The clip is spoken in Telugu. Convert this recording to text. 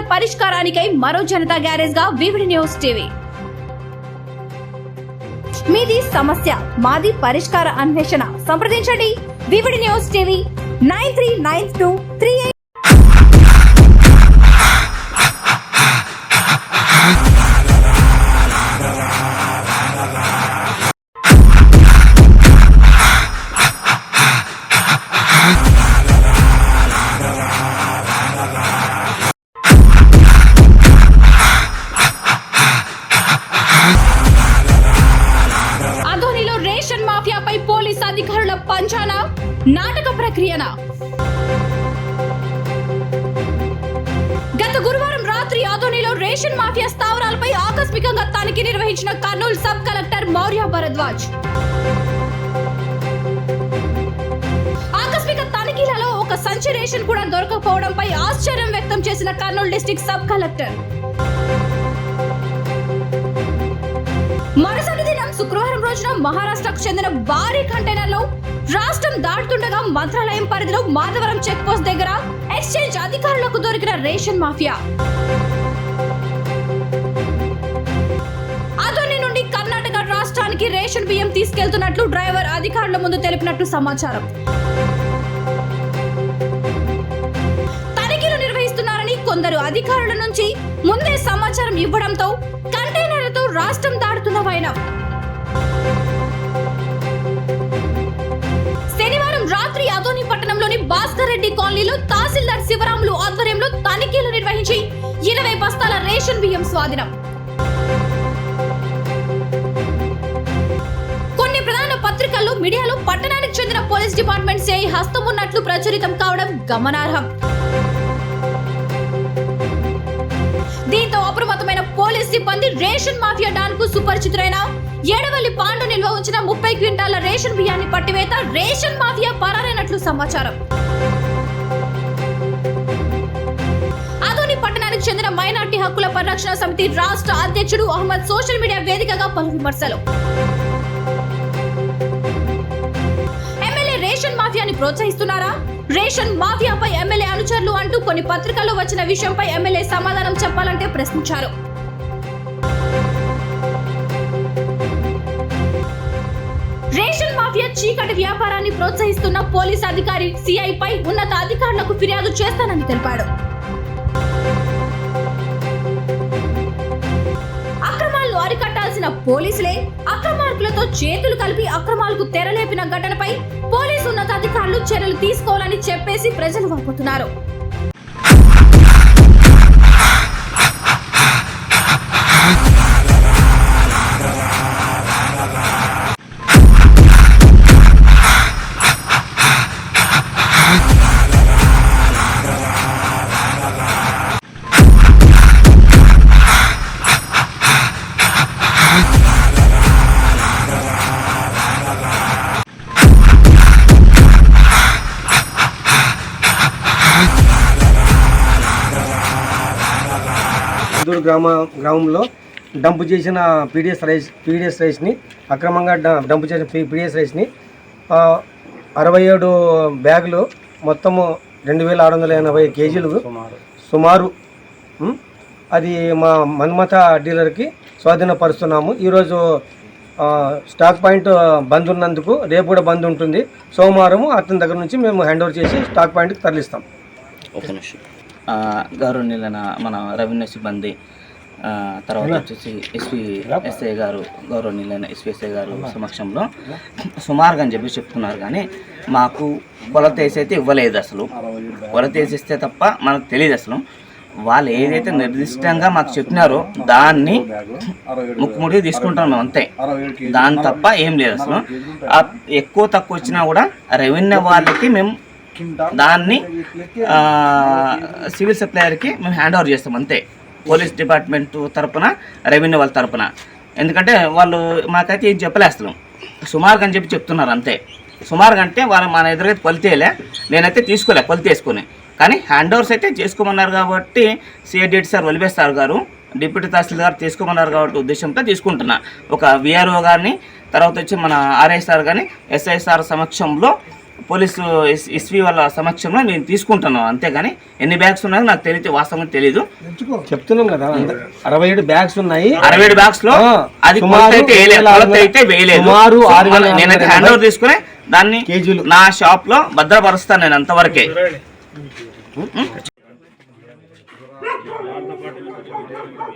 సమస్యల పరిష్కారానికై మరో జనతా గ్యారేజ్గా వివిడి న్యూస్ టీవీ. మీది సమస్య మాది పరిష్కార అన్వేషణ. సంప్రదించండి. VVD news TV nine three nine two three పంచాన? నాటక ప్రక్రియన? గత గురువారం రాత్రి ఆదోనిలో రేషన్ మాఫియా స్థావరాలపై ఆకస్మికంగా తనిఖీ నిర్వహించిన కర్నూలు సబ్ కలెక్టర్ మౌర్య భరద్వాజ్. ఆకస్మిక తనిఖీలలో ఒక సంచి రేషన్ కూడా దొరకకపోవడంపై ఆశ్చర్యం వ్యక్తం చేసిన కర్నూలు డిస్టిక్ సబ్ కలెక్టర్. మరుసటి దినం శుక్రవారం రోజున మహారాష్ట్రకు చెందిన భారీ కంటైనర్లో రాష్ట్రం దాటుతుండగా మంత్రాలయం పరిధిలో మాధవరం చెక్ పోస్ట్ దగ్గర ఎక్స్చేంజ్ అధికారులకు దొరికిన రేషన్ మాఫియా. అదోని నుండి కర్ణాటక రాష్ట్రానికి రేషన్ బియ్యం తీసుకెళ్తున్నట్లు డ్రైవర్ అధికారుల ముందు తెలిపినట్లు సమాచారం. తనిఖీలు నిర్వహిస్తున్నారని కొందరు అధికారుల నుంచి ముందే సమాచారం ఇవ్వడంతో కంటైనర్లతో రాష్ట్రం దాడుతున్న వైనం. భాస్కర్ రెడ్డి కాలనీలో తహసీల్దార్ శివరాములు ఆధ్వర్యంలో తనిఖీలు నిర్వహించి ఇరవై బస్తాల రేషన్ బియ్యం స్వాధీనం. కొన్ని ప్రధాన పత్రికల్లో మీడియాలో పట్టణానికి చెందిన పోలీస్ డిపార్ట్మెంట్ సిఐ హస్తం ఉన్నట్లు ప్రచురితం కావడం గమనార్హం. దీంతో అప్రమత్తమైన పోలీస్ సిబ్బంది రేషన్ మాఫియా డాన్కు సుపరిచితులైన ఏడవల్లి పాండు నిల్వ ఉంచిన ముప్పై క్వింటాల రేషన్ బియ్యాన్ని పట్టివేత రేషన్ మాఫియా పరారైనట్లు సమాచారం. ఆదోని పట్టణానికి చెందిన మైనార్టీ హక్కుల పరిరక్షణ సమితి రాష్ట్ర అధ్యక్షుడు అహ్మద్ సోషల్ మీడియా వేదికగా పలు విమర్శలు. ఎమ్మెల్యే రేషన్ మాఫియాని ప్రోత్సహిస్తున్నారా? రేషన్ మాఫియాపై ఎమ్మెల్యే అనుచరులు అంటూ కొన్ని పత్రికల్లో వచ్చిన విషయంపై ఎమ్మెల్యే సమాధానం చెప్పాలంటే ప్రశ్నించారు. రేషన్ మాఫియా చీకటి వ్యాపారాన్ని ప్రోత్సహిస్తున్న పోలీస్ అధికారి సిఐ పై ఉన్నత అధికారులకు ఫిర్యాదు చేస్తానని తెలిపాడు. అక్రమాలను అరికట్టాల్సిన పోలీసులే అక్రమార్కులతో చేతులు కలిపి అక్రమాలకు తెరలేపిన ఘటనపై పోలీసు ఉన్నతాధికారులు చర్యలు తీసుకోవాలని చెప్పేసి ప్రజలు వాపోతున్నారు. ఇందూరు గ్రామ గ్రామంలో డంప్ చేసిన పీడిఎస్ రైస్ పీడిఎస్ రైస్ని అక్రమంగా డంప్ చేసిన పీ- పీడిఎస్ రైస్ని అరవై ఏడు బ్యాగులు మొత్తము రెండు వేల ఆరు వందల ఎనభై కేజీలు సుమారు? అది మా మన్మథ డీలర్కి స్వాధీనపరుస్తున్నాము. ఈరోజు స్టాక్ పాయింట్ బంద్ ఉన్నందుకు రేపు కూడా బంద్ ఉంటుంది. సోమవారం అతని దగ్గర నుంచి మేము హ్యాండ్ ఓవర్ చేసి స్టాక్ పాయింట్కి తరలిస్తాం. ఆ, గౌరవనీయులైన మన రెవెన్యూ సిబ్బంది తర్వాత వచ్చేసి ఎస్పీ ఎస్ఐ గారు గౌరవనీయులైన ఎస్పీ ఎస్ఐ గారు సమక్షంలో సుమారుగా అని చెప్పి చెప్తున్నారు కానీ మాకు కొలత వేసి అయితే ఇవ్వలేదు అసలు. కొలత వేసిస్తే తప్ప మనకు తెలియదు అసలు. వాళ్ళు ఏదైతే నిర్దిష్టంగా మాకు చెప్పినారో దాన్ని ముక్కుముడి తీసుకుంటాం మేము అంతే. దాని తప్ప ఏం లేదు అసలు. ఎక్కువ తక్కువ వచ్చినా కూడా రెవెన్యూ వాళ్ళకి మేము దాన్ని సివిల్ సప్లయర్కి మేము హ్యాండ్ ఓవర్ చేస్తాం అంతే. పోలీస్ డిపార్ట్మెంట్ తరపున రెవెన్యూ వాళ్ళ తరపున. ఎందుకంటే వాళ్ళు మాకైతే ఏం చెప్పలే అసలు సుమారుగా అని చెప్పి చెప్తున్నారు అంతే. సుమారుగా అంటే వాళ్ళు మన ఎదురైతే కొలితేలే నేనైతే తీసుకోలే కొలిత వేసుకుని కానీ హ్యాండ్ ఓవర్స్ అయితే చేసుకోమన్నారు కాబట్టి సిఐడిటి సార్ వలివేస్తారు గారు డిప్యూటీ తహసీల్దార్ తీసుకోమన్నారు కాబట్టి ఉద్దేశంతో తీసుకుంటున్నా. ఒక విఆర్ఓ గారిని తర్వాత వచ్చి మన ఆర్ఐ సార్ కానీ ఎస్ఐ సార్ సమక్షంలో పోలీసు ఎస్- ఎస్పీ వాళ్ళ సమక్షంలో నేను తీసుకుంటున్నాను అంతేగాని ఎన్ని బ్యాగ్స్ ఉన్నాయో నాకు తెలియదు వాస్తవంగా తెలియదు చెప్తున్నాం కదా అరవై ఏడు బ్యాగ్స్ ఉన్నాయి. అరవై ఏడు బ్యాగ్స్లో అది అయితే వేయలేదు. నేనైతే హ్యాండ్ ఓవర్ తీసుకుని దాన్ని. నా షాప్లో భద్రపరుస్తాను నేను అంతవరకే.